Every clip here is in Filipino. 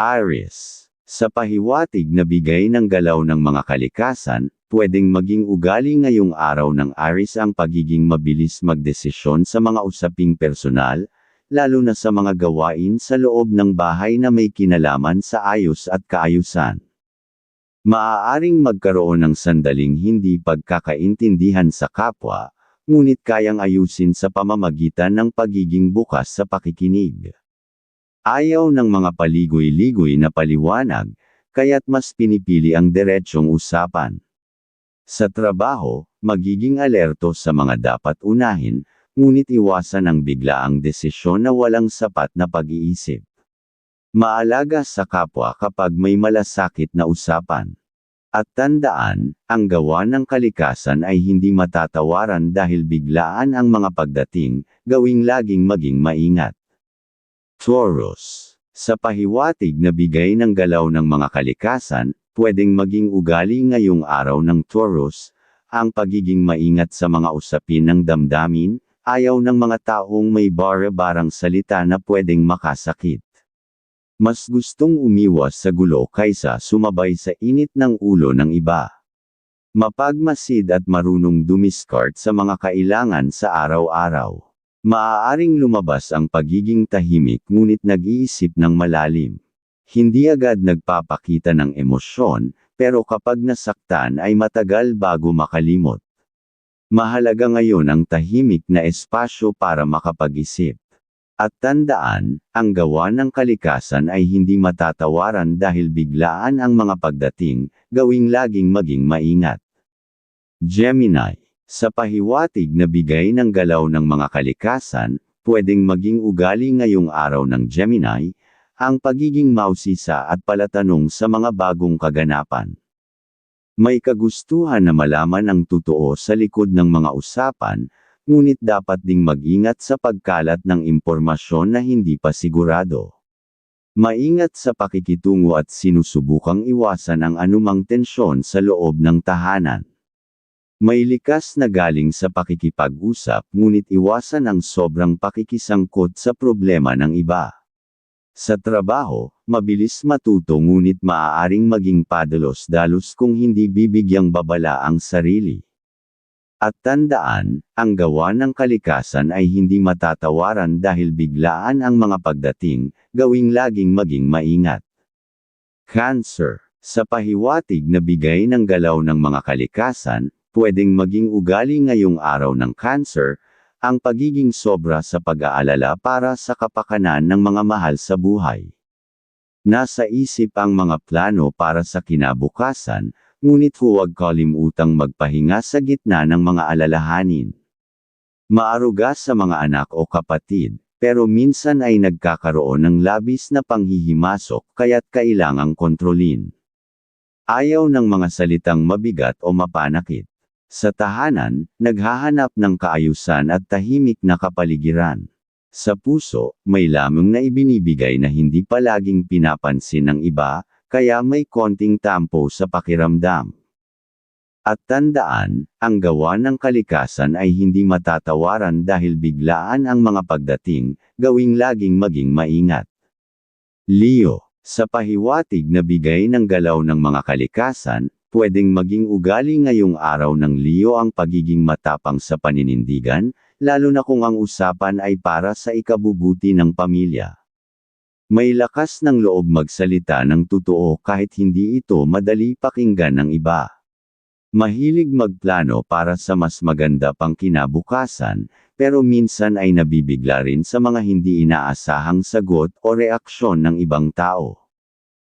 Aries. Sa pahiwatig na bigay ng galaw ng mga kalikasan, pwedeng maging ugali ngayong araw ng Aries ang pagiging mabilis magdesisyon sa mga usaping personal, lalo na sa mga gawain sa loob ng bahay na may kinalaman sa ayos at kaayusan. Maaaring magkaroon ng sandaling hindi pagkakaintindihan sa kapwa, ngunit kayang ayusin sa pamamagitan ng pagiging bukas sa pakikinig. Ayaw ng mga paligoy-ligoy na paliwanag, kaya't mas pinipili ang diretsyong usapan. Sa trabaho, magiging alerto sa mga dapat unahin, ngunit iwasan ang biglaang desisyon na walang sapat na pag-iisip. Maalaga sa kapwa kapag may malasakit na usapan. At tandaan, ang gawa ng kalikasan ay hindi matatawaran dahil biglaan ang mga pagdating, gawing laging maging maingat. Taurus. Sa pahiwatig na bigay ng galaw ng mga kalikasan, pwedeng maging ugali ngayong araw ng Taurus, ang pagiging maingat sa mga usapin ng damdamin, ayaw ng mga taong may bara-barang salita na pwedeng makasakit. Mas gustong umiwas sa gulo kaysa sumabay sa init ng ulo ng iba. Mapagmasid at marunong dumiskart sa mga kailangan sa araw-araw. Maaaring lumabas ang pagiging tahimik ngunit nag-iisip ng malalim. Hindi agad nagpapakita ng emosyon, pero kapag nasaktan ay matagal bago makalimot. Mahalaga ngayon ang tahimik na espasyo para makapag-isip. At tandaan, ang gawa ng kalikasan ay hindi matatawaran dahil biglaan ang mga pagdating, gawing laging maging maingat. Gemini sa pahiwatig na bigay ng galaw ng mga kalikasan, pwedeng maging ugali ngayong araw ng Gemini, ang pagiging mausisa at palatanong sa mga bagong kaganapan. May kagustuhan na malaman ang totoo sa likod ng mga usapan, ngunit dapat ding mag-ingat sa pagkalat ng impormasyon na hindi pa sigurado. Maingat sa pakikitungo at sinusubukang iwasan ang anumang tensyon sa loob ng tahanan. May likas na galing sa pakikipag-usap ngunit iwasan ang sobrang pakikisangkot sa problema ng iba. Sa trabaho, mabilis matuto ngunit maaaring maging padalos-dalos kung hindi bibigyang babala ang sarili. At tandaan, ang gawa ng kalikasan ay hindi matatawaran dahil biglaan ang mga pagdating, gawing laging maging maingat. Cancer Sa pahiwatig na bigay ng galaw ng mga kalikasan, pwedeng maging ugali ngayong araw ng cancer, ang pagiging sobra sa pag-aalala para sa kapakanan ng mga mahal sa buhay. Nasa isip ang mga plano para sa kinabukasan, ngunit huwag kalimutang magpahinga sa gitna ng mga alalahanin. Maaruga sa mga anak o kapatid, pero minsan ay nagkakaroon ng labis na panghihimasok kaya't kailangang kontrolin. Ayaw ng mga salitang mabigat o mapanakit. Sa tahanan, naghahanap ng kaayusan at tahimik na kapaligiran. Sa puso, may lamang na ibinibigay na hindi palaging pinapansin ng iba, kaya may konting tampo sa pakiramdam. At tandaan, ang gawa ng kalikasan ay hindi matatawaran dahil biglaan ang mga pagdating, gawing laging maging maingat. Leo, sa pahiwatig na bigay ng galaw ng mga kalikasan, pwedeng maging ugali ngayong araw ng Leo ang pagiging matapang sa paninindigan, lalo na kung ang usapan ay para sa ikabubuti ng pamilya. May lakas ng loob magsalita ng totoo kahit hindi ito madali pakinggan ng iba. Mahilig magplano para sa mas maganda pang kinabukasan, pero minsan ay nabibigla rin sa mga hindi inaasahang sagot o reaksyon ng ibang tao.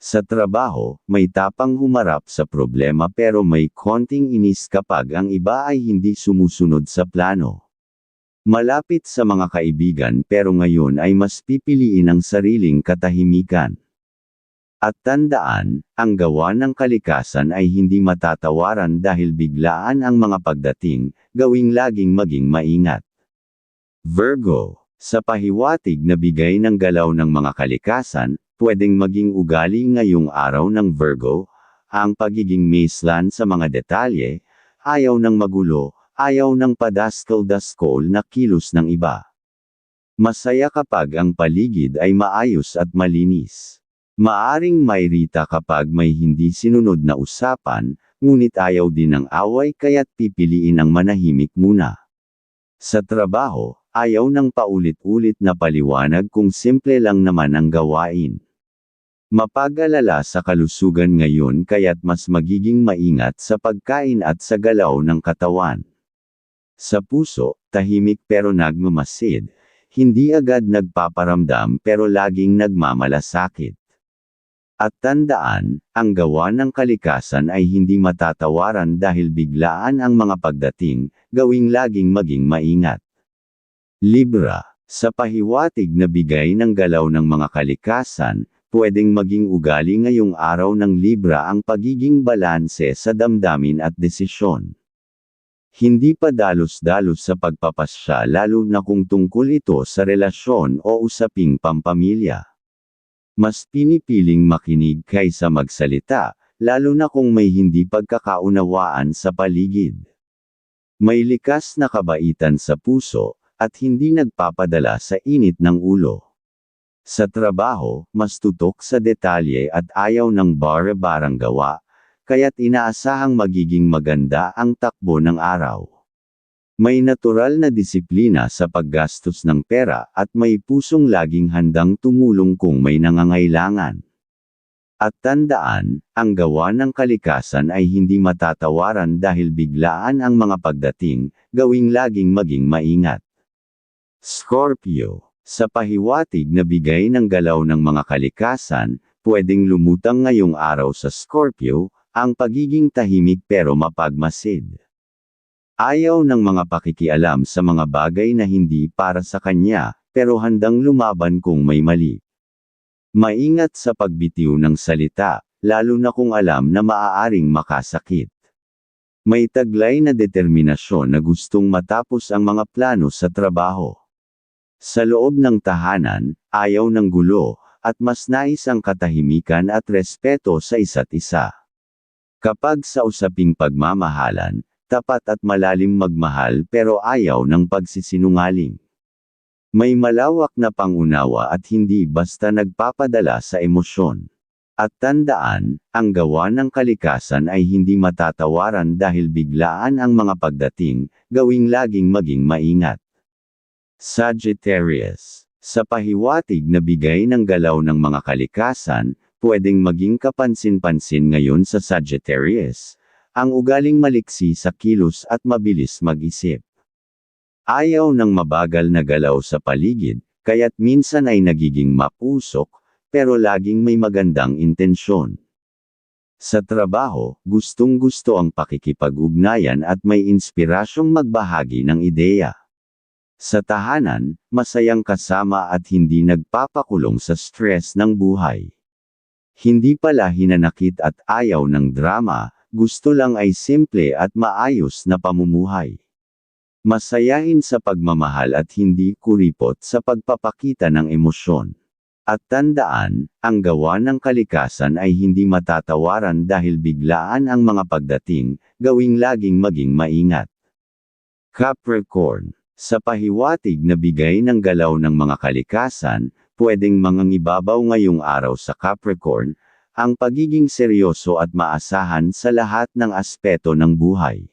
Sa trabaho, may tapang humarap sa problema pero may konting inis kapag ang iba ay hindi sumusunod sa plano. Malapit sa mga kaibigan pero ngayon ay mas pipiliin ang sariling katahimikan. At tandaan, ang gawa ng kalikasan ay hindi matatawaran dahil biglaan ang mga pagdating, gawing laging maging maingat. Virgo, sa pahiwatig na bigay ng galaw ng mga kalikasan, pwedeng maging ugali ngayong araw ng Virgo, ang pagiging maislan sa mga detalye, ayaw ng magulo, ayaw ng padaskal-daskol na kilos ng iba. Masaya kapag ang paligid ay maayos at malinis. Maaring mairita kapag may hindi sinunod na usapan, ngunit ayaw din ng away kaya't pipiliin ang manahimik muna. Sa trabaho, ayaw ng paulit-ulit na paliwanag kung simple lang naman ang gawain. Mapag-alala sa kalusugan ngayon kaya't mas magiging maingat sa pagkain at sa galaw ng katawan. Sa puso, tahimik pero nagmamasid, hindi agad nagpaparamdam pero laging nagmamalasakit. At tandaan, ang gawa ng kalikasan ay hindi matatawaran dahil biglaan ang mga pagdating, gawing laging maging maingat. Libra, sa pahiwatig na bigay ng galaw ng mga kalikasan, pwedeng maging ugali ngayong araw ng Libra ang pagiging balanse sa damdamin at desisyon. Hindi pa dalos-dalos sa pagpapasya lalo na kung tungkol ito sa relasyon o usaping pampamilya. Mas pinipiling makinig kaysa magsalita, lalo na kung may hindi pagkakaunawaan sa paligid. May likas na kabaitan sa puso, at hindi nagpapadala sa init ng ulo. Sa trabaho, mas tutok sa detalye at ayaw ng bare-barang gawa, kaya't inaasahang magiging maganda ang takbo ng araw. May natural na disiplina sa paggastos ng pera at may pusong laging handang tumulong kung may nangangailangan. At tandaan, ang gawa ng kalikasan ay hindi matatawaran dahil biglaan ang mga pagdating, gawing laging maging maingat. Scorpio, sa pahiwatig na bigay ng galaw ng mga kalikasan, pwedeng lumutang ngayong araw sa Scorpio, ang pagiging tahimik pero mapagmasid. Ayaw ng mga pakikialam sa mga bagay na hindi para sa kanya, pero handang lumaban kung may mali. Maingat sa pagbitiw ng salita, lalo na kung alam na maaaring makasakit. May taglay na determinasyon na gustong matapos ang mga plano sa trabaho. Sa loob ng tahanan, ayaw ng gulo, at mas nais ang katahimikan at respeto sa isa't isa. Kapag sa usaping pagmamahalan, tapat at malalim magmahal pero ayaw ng pagsisinungaling. May malawak na pangunawa at hindi basta nagpapadala sa emosyon. At tandaan, ang gawa ng kalikasan ay hindi matatawaran dahil biglaan ang mga pagdating, gawing laging maging maingat. Sagittarius Sa pahiwatig na bigay ng galaw ng mga kalikasan, pwedeng maging kapansin-pansin ngayon sa Sagittarius, ang ugaling maliksi sa kilos at mabilis mag-isip. Ayaw ng mabagal na galaw sa paligid, kaya't minsan ay nagiging mapusok, pero laging may magandang intensyon. Sa trabaho, gustong-gusto ang pakikipag-ugnayan at may inspirasyong magbahagi ng ideya. Sa tahanan, masayang kasama at hindi nagpapakulong sa stress ng buhay. Hindi pala hinanakit at ayaw ng drama, gusto lang ay simple at maayos na pamumuhay. Masayahin sa pagmamahal at hindi kuripot sa pagpapakita ng emosyon. At tandaan, ang gawa ng kalikasan ay hindi matatawaran dahil biglaan ang mga pagdating, gawing laging maging maingat. Capricorn Sa pahiwatig na bigay ng galaw ng mga kalikasan, pwedeng mangangibabaw ngayong araw sa Capricorn, ang pagiging seryoso at maasahan sa lahat ng aspeto ng buhay.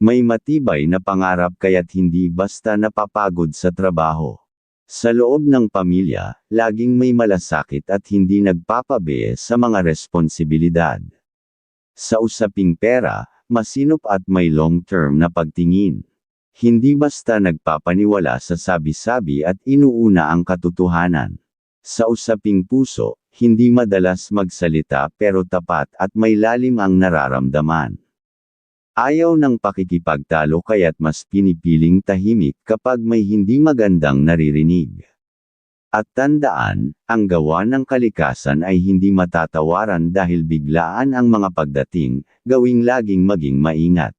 May matibay na pangarap kaya't hindi basta napapagod sa trabaho. Sa loob ng pamilya, laging may malasakit at hindi nagpapabe sa mga responsibilidad. Sa usaping pera, masinop at may long-term na pagtingin. Hindi basta nagpapaniwala sa sabi-sabi at inuuna ang katotohanan. Sa usaping puso, hindi madalas magsalita pero tapat at may lalim ang nararamdaman. Ayaw ng pakikipagtalo kaya't mas pinipiling tahimik kapag may hindi magandang naririnig. At tandaan, ang gawa ng kalikasan ay hindi matatawaran dahil biglaan ang mga pagdating, gawing laging maging maingat.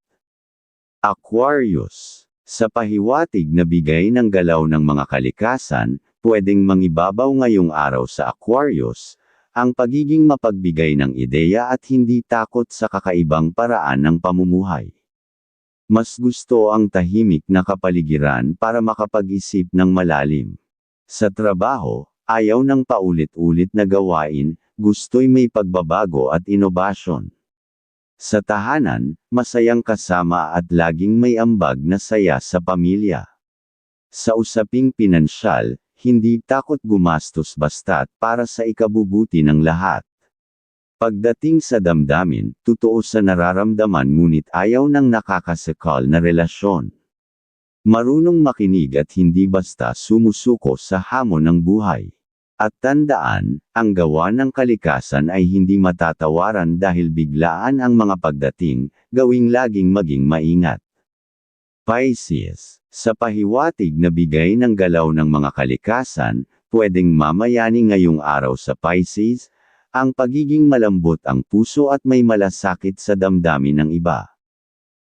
Aquarius Sa pahiwatig na bigay ng galaw ng mga kalikasan, pwedeng mangibabaw ngayong araw sa Aquarius, ang pagiging mapagbigay ng ideya at hindi takot sa kakaibang paraan ng pamumuhay. Mas gusto ang tahimik na kapaligiran para makapag-isip ng malalim. Sa trabaho, ayaw ng paulit-ulit na gawain, gusto'y may pagbabago at inobasyon. Sa tahanan, masayang kasama at laging may ambag na saya sa pamilya. Sa usaping pinansyal, hindi takot gumastos basta't para sa ikabubuti ng lahat. Pagdating sa damdamin, totoo sa nararamdaman ngunit ayaw ng nakakasakal na relasyon. Marunong makinig at hindi basta sumusuko sa hamon ng buhay. At tandaan, ang gawa ng kalikasan ay hindi matatawaran dahil biglaan ang mga pagdating, gawing laging maging maingat. Pisces, sa pahiwatig na bigay ng galaw ng mga kalikasan, pwedeng mamayani ngayong araw sa Pisces, ang pagiging malambot ang puso at may malasakit sa damdamin ng iba.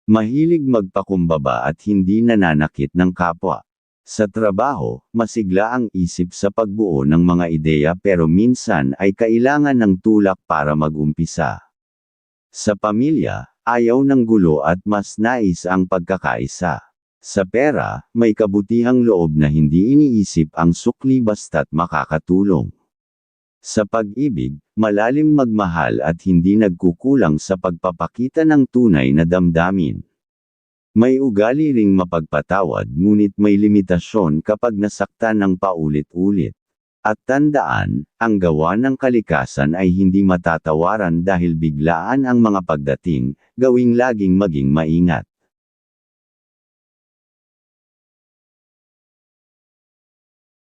Mahilig magpakumbaba at hindi nananakit ng kapwa. Sa trabaho, masigla ang isip sa pagbuo ng mga ideya pero minsan ay kailangan ng tulak para mag-umpisa. Sa pamilya, ayaw ng gulo at mas nais ang pagkakaisa. Sa pera, may kabutihang loob na hindi iniisip ang sukli basta't makakatulong. Sa pag-ibig, malalim magmahal at hindi nagkukulang sa pagpapakita ng tunay na damdamin. May ugali ring mapagpatawad ngunit may limitasyon kapag nasaktan ng paulit-ulit. At tandaan, ang gawa ng kalikasan ay hindi matatawaran dahil biglaan ang mga pagdating, gawing laging maging maingat.